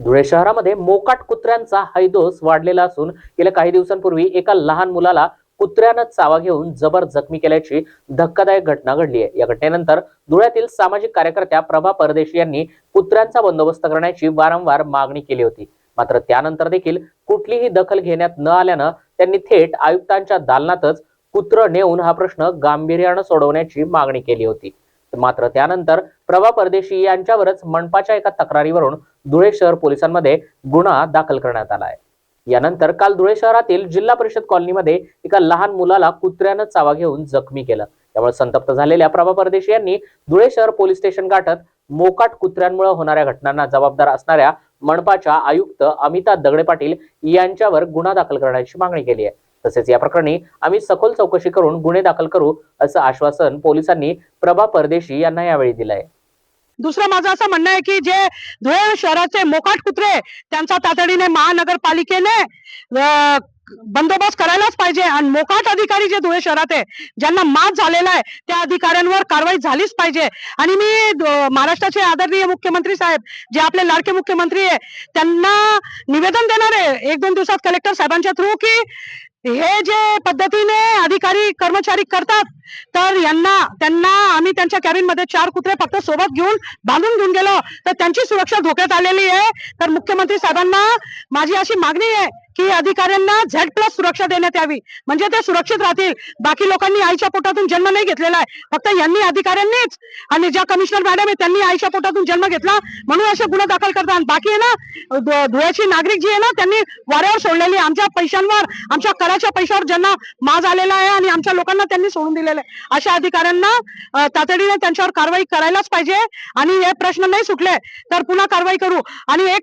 धुळे शहरामध्ये मोकाट कुत्र्यांचा हैदोस वाढलेला असून गेल्या काही दिवसांपूर्वी एका लहान मुलाला कुत्र्यानं चावा घेऊन जबर जखमी केल्याची धक्कादायक घटना घडली आहे. या घटनेनंतर धुळ्यातील सामाजिक कार्यकर्त्या प्रभा परदेशी यांनी कुत्र्यांचा बंदोबस्त करण्याची वारंवार मागणी केली होती. मात्र त्यानंतर देखील कुठलीही दखल घेण्यात न आल्यानं त्यांनी थेट आयुक्तांच्या दालनातच कुत्र नेऊन हा प्रश्न गांभीर्यानं सोडवण्याची मागणी केली होती. मात्र त्यानंतर प्रभा परदेशी यांच्यावरच मनपाच्या एका तक्रारीवरून धुळे शहर पोलिसांमध्ये गुन्हा दाखल करण्यात आला आहे. यानंतर काल धुळे शहरातील जिल्हा परिषद कॉलनीमध्ये एका लहान मुलाला कुत्र्यानं चावा घेऊन जखमी केलं. त्यामुळे संतप्त झालेल्या प्रभा परदेशी यांनी धुळे शहर पोलीस स्टेशन गाठत मोकाट कुत्र्यांमुळे होणाऱ्या घटनांना जबाबदार असणाऱ्या मनपाच्या आयुक्त अमिता दगडे पाटील यांच्यावर गुन्हा दाखल करण्याची मागणी केली आहे. तसेच या प्रकरणी आम्ही सखोल चौकशी करून गुन्हे दाखल करू असं आश्वासन पोलिसांनी प्रभा परदेशी यांना यावेळी दिलंय. दुसरं माझं असं म्हणणं आहे की जे धुळे शहराचे मोकाट कुत्रे त्यांचा तातडीने महानगरपालिकेने बंदोबस्त करायलाच पाहिजे. आणि मोकाट अधिकारी जे धुळे शहरात आहे ज्यांना मात झालेला आहे त्या अधिकाऱ्यांवर कारवाई झालीच पाहिजे. आणि मी महाराष्ट्राचे आदरणीय मुख्यमंत्री साहेब जे आपले लाडके मुख्यमंत्री आहे त्यांना निवेदन देणार आहे. एक दोन दिवसात कलेक्टर साहेबांच्या थ्रू की हे जे पद्धतीने अधिकारी कर्मचारी करतात तर यांना त्यांना आम्ही त्यांच्या कॅबिनमध्ये चार कुत्रे फक्त सोबत घेऊन बांधून घेऊन गेलो. तर त्यांची सुरक्षा धोक्यात आलेली आहे. तर मुख्यमंत्री साहेबांना माझी अशी मागणी आहे की अधिकाऱ्यांना झेड प्लस सुरक्षा देण्यात यावी. म्हणजे ते सुरक्षित राहतील. बाकी लोकांनी आईच्या पोटातून जन्म नाही घेतलेला आहे. फक्त यांनी अधिकाऱ्यांनीच आणि ज्या कमिशनर मॅडम आहे त्यांनी आईच्या पोटातून जन्म घेतला. म्हणून असे गुन्हे दाखल करतात. बाकी आहे ना धुळ्याची नागरिक जी आहे ना त्यांनी वाऱ्यावर सोडलेली आहे. आमच्या पैशांवर आमच्या कराच्या पैशावर ज्यांना माज आलेला आहे आणि आमच्या लोकांना त्यांनी सोडून दिलेलं आहे. अशा अधिकाऱ्यांना तातडीने त्यांच्यावर कारवाई करायलाच पाहिजे. आणि हे प्रश्न नाही सुटले तर पुन्हा कारवाई करू. आणि एक